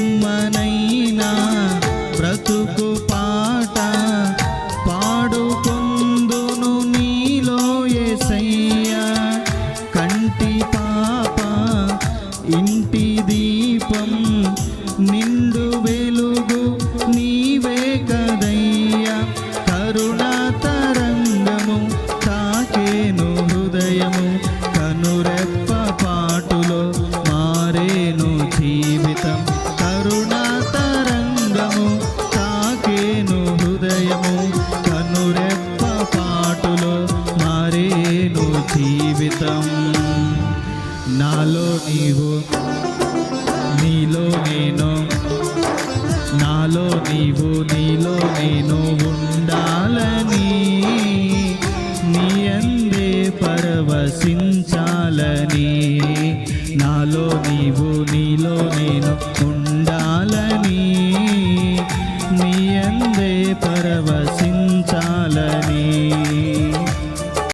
కమ్మనైనా బ్రతుకు పాట పాడుకుందును నీలో ఏసయ్యా. కంటి పాప ఇంటి దీపం నిండు నేను జీవితం. నాలో నీవు నీలో నేను. నాలో నీవు నీలో నేను ఉండాలని నీ అందే పరవశించాలని. నాలో నీవు నీలో నేను ఉండాలని నీ అందే పరవశించాలని